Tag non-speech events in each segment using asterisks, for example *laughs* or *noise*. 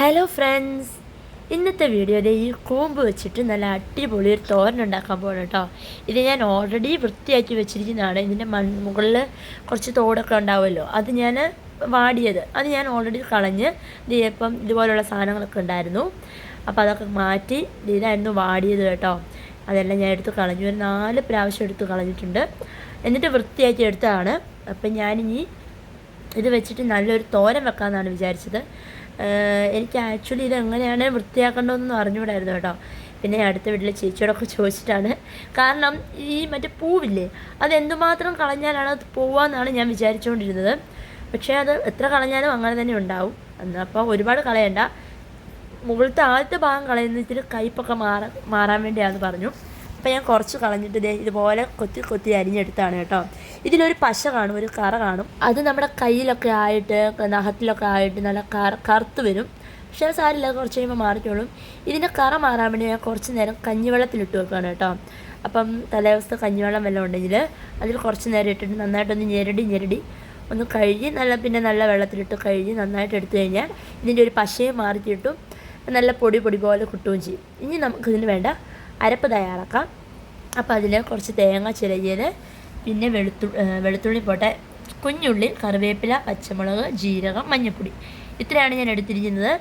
Hello friends ഇന്നത്തെ വീഡിയോയിൽ ഈ കൂമ്പ് വെച്ചിട്ട് നല്ല അടിപൊളി ഒരു തോരൻ ഉണ്ടാക്കാൻ പോകണം കേട്ടോ ഇത് ഞാൻ ഓൾറെഡി വൃത്തിയാക്കി വെച്ചിരിക്കുന്നതാണ്. ഇതിന്റെ മൺ മുകളിൽ കുറച്ച് തോടൊക്കെ ഉണ്ടാവുമല്ലോ. അത് ഞാൻ വാടിയത്. അത് ഞാൻ ഓൾറെഡി കളഞ്ഞ് ഇപ്പം ഇതുപോലുള്ള സാധനങ്ങളൊക്കെ ഉണ്ടായിരുന്നു. അപ്പോൾ അതൊക്കെ മാറ്റി ഇത് ഇതായിരുന്നു വാടിയത് കേട്ടോ. അതെല്ലാം ഞാൻ എടുത്ത് കളഞ്ഞു. ഒരു നാല് പ്രാവശ്യം എടുത്ത് കളഞ്ഞിട്ടുണ്ട്. എന്നിട്ട് വൃത്തിയാക്കി എടുത്തതാണ്. അപ്പം ഞാനിനി ഇത് വെച്ചിട്ട് നല്ലൊരു തോരൻ വെക്കാമെന്നാണ് വിചാരിച്ചത്. എനിക്ക് ആക്ച്വലി ഇത് എങ്ങനെയാണ് വൃത്തിയാക്കേണ്ടതെന്ന് അറിഞ്ഞുകൂടായിരുന്നു കേട്ടോ. പിന്നെ അടുത്ത വീട്ടിലെ ചേച്ചിയോടൊക്കെ ചോദിച്ചിട്ടാണ്. കാരണം ഈ മറ്റേ പൂവില്ലേ അത് എന്തുമാത്രം കളഞ്ഞാലാണ് അത് പോവാന്നാണ് ഞാൻ വിചാരിച്ചുകൊണ്ടിരുന്നത് പക്ഷേ അത് എത്ര കളഞ്ഞാലും അങ്ങനെ തന്നെ ഉണ്ടാവും. എന്നാൽ അപ്പോൾ ഒരുപാട് കളയണ്ട. മുകളിലത്തെ ആദ്യത്തെ ഭാഗം കളയുന്നതിന് കയ്പൊക്കെ മാറാ മാറാൻ വേണ്ടിയാണെന്ന് പറഞ്ഞു. അപ്പോൾ ഞാൻ കുറച്ച് കളഞ്ഞിട്ട് ദേ ഇതുപോലെ കൊത്തി കൊത്തി അരിഞ്ഞെടുത്താണ് കേട്ടോ. ഇതിലൊരു പശ കാണും ഒരു കറ കാണും. അത് നമ്മുടെ കയ്യിലൊക്കെ ആയിട്ട് നഖത്തിലൊക്കെ ആയിട്ട് നല്ല കറ കറുത്ത് വരും. പക്ഷേ സാരില്ല കുറച്ച് കഴിയുമ്പോൾ മാറിക്കോളും. ഇതിന്റെ കറ മാറാൻ വേണ്ടി ഞാൻ കുറച്ച് നേരം കഞ്ഞിവെള്ളത്തിലിട്ട് വെക്കുകയാണ് കേട്ടോ. അപ്പം തലേദിവസത്തെ കഞ്ഞിവെള്ളം വല്ലതും ഉണ്ടെങ്കിൽ അതിൽ കുറച്ച് നേരം ഇട്ടിട്ട് നന്നായിട്ടൊന്ന് ഞെരടി ഞെരടി ഒന്ന് കഴുകി നല്ല പിന്നെ നല്ല വെള്ളത്തിലിട്ട് കഴുകി നന്നായിട്ട് എടുത്തു കഴിഞ്ഞാൽ ഇതിന്റെ ഒരു പശയും മാറി നല്ല പൊടി പൊടി പോലെ കിട്ടുകയും ചെയ്യും. ഇനി നമുക്കിതിന് വേണ്ട അരപ്പ് തയ്യാറാക്കാം. അപ്പോൾ അതിൽ കുറച്ച് തേങ്ങ ചിരകിയത് പിന്നെ വെളുത്തു വെളുത്തുള്ളി പോട്ടെ കുഞ്ഞുള്ളി കറിവേപ്പില പച്ചമുളക് ജീരകം മഞ്ഞൾപ്പൊടി ഇത്രയാണ് ഞാൻ എടുത്തിരിക്കുന്നത്.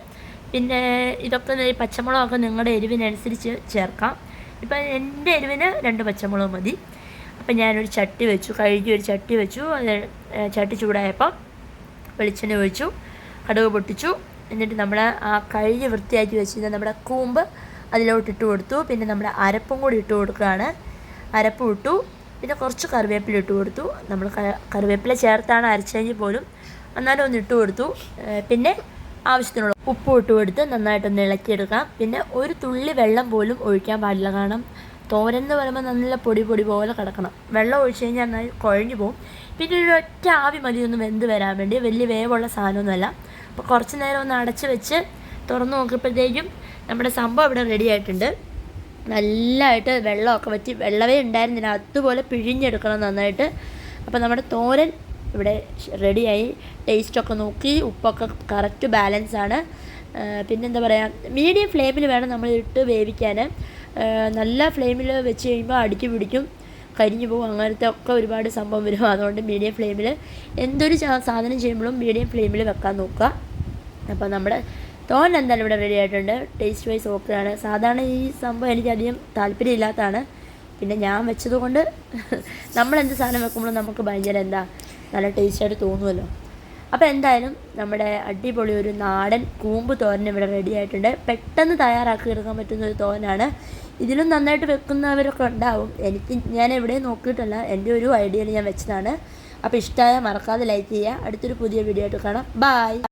പിന്നെ ഇതൊക്കെ ഈ പച്ചമുളകൊക്കെ നിങ്ങളുടെ എരിവിനനുസരിച്ച് ചേർക്കാം. ഇപ്പം എന്റെ എരിവിന് രണ്ട് പച്ചമുളക് മതി. അപ്പം ഞാനൊരു ചട്ടി വെച്ചു കഴുകി ഒരു ചട്ടി വെച്ചു ചട്ടി ചൂടായപ്പോൾ വെളിച്ചെണ്ണ ഒഴിച്ചു കടുക് പൊട്ടിച്ചു. എന്നിട്ട് നമ്മൾ ആ കഴുകി വൃത്തിയാക്കി വെച്ചിരുന്ന നമ്മുടെ കൂമ്പ് അതിലോട്ട് ഇട്ട് കൊടുത്തു. പിന്നെ നമ്മൾ അരപ്പും കൂടി ഇട്ട് കൊടുക്കുകയാണ്. അരപ്പ് ഇട്ടു. പിന്നെ കുറച്ച് കറിവേപ്പില ഇട്ട് കൊടുത്തു. നമ്മൾ കറിവേപ്പില ചേർത്താണ് അരച്ചെങ്കിൽ പോലും എന്നാലും ഒന്ന് ഇട്ട് കൊടുത്തു. പിന്നെ ആവശ്യത്തിനുള്ള ഉപ്പ് ഇട്ട് കൊടുത്ത് നന്നായിട്ടൊന്ന് ഇളക്കിയെടുക്കാം. പിന്നെ ഒരു തുള്ളി വെള്ളം പോലും ഒഴിക്കാൻ പാടില്ല. കാരണം തോരൻ എന്ന് പറയുമ്പോൾ നല്ല പൊടി പൊടി പോലെ കിടക്കണം. വെള്ളം ഒഴിച്ച് കഴിഞ്ഞാൽ നന്നായി കുഴഞ്ഞു പോകും പിന്നെ ഒരു ഒറ്റ ആവി മതി ഒന്ന് വെന്ത് വരാൻ വേണ്ടി. വലിയ വേവുള്ള സാധനമൊന്നുമല്ല. അപ്പോൾ കുറച്ച് നേരം ഒന്ന് അടച്ച് വെച്ച് തുറന്ന് നോക്കിയപ്പോഴത്തേക്കും നമ്മുടെ സംഭവം ഇവിടെ റെഡി ആയിട്ടുണ്ട്. നല്ലതായിട്ട് വെള്ളമൊക്കെ വറ്റി വെള്ളമേ ഉണ്ടായിരുന്നില്ല അതുപോലെ പിഴിഞ്ഞെടുക്കണം നന്നായിട്ട്. അപ്പോൾ നമ്മുടെ തോരൻ ഇവിടെ റെഡിയായി ടേസ്റ്റൊക്കെ നോക്കി. ഉപ്പൊക്കെ കറക്റ്റ് ബാലൻസ് ആണ്. പിന്നെന്താ പറയുക മീഡിയം ഫ്ലെയിമിൽ വേണം നമ്മൾ ഇട്ട് വേവിക്കാൻ. നല്ല ഫ്ലെയിമിൽ വെച്ച് കഴിയുമ്പോൾ അടുക്കി പിടിക്കും. കരിഞ്ഞു പോകും. അങ്ങനത്തെ ഒക്കെ ഒരുപാട് സംഭവം വരും. അതുകൊണ്ട് മീഡിയം ഫ്ലെയിമിൽ എന്തൊരു സാധനം ചെയ്യുമ്പോഴും മീഡിയം ഫ്ലെയിമിൽ വെക്കാൻ നോക്കുക. അപ്പോൾ നമ്മുടെ തോരൻ എന്തായാലും ഇവിടെ റെഡി ആയിട്ടുണ്ട്. ടേസ്റ്റ് വൈസ് ഓക്കെയാണ് സാധാരണ ഈ സംഭവം എനിക്കധികം താല്പര്യമില്ലാത്തതാണ്. പിന്നെ ഞാൻ വെച്ചത് കൊണ്ട് *laughs* നമ്മളെന്ത് സാധനം വെക്കുമ്പോഴും നമുക്ക് ഭയങ്കര എന്താ നല്ല ടേസ്റ്റായിട്ട് തോന്നുമല്ലോ അപ്പോൾ എന്തായാലും നമ്മുടെ അടിപൊളി ഒരു നാടൻ കൂമ്പ് തോരൻ ഇവിടെ റെഡി ആയിട്ടുണ്ട്. പെട്ടെന്ന് തയ്യാറാക്കി എടുക്കാൻ പറ്റുന്ന ഒരു തോരനാണ്. ഇതിലും നന്നായിട്ട് വെക്കുന്നവരൊക്കെ ഉണ്ടാവും. എനിക്ക് ഞാൻ എവിടെയും നോക്കിയിട്ടല്ല. എന്റെ ഒരു ഐഡിയയിൽ ഞാൻ വെച്ചതാണ്. അപ്പോൾ ഇഷ്ടമായ മറക്കാതെ ലൈക്ക് ചെയ്യുക. അടുത്തൊരു പുതിയ വീഡിയോ ആയിട്ട് കാണാം. ബായ്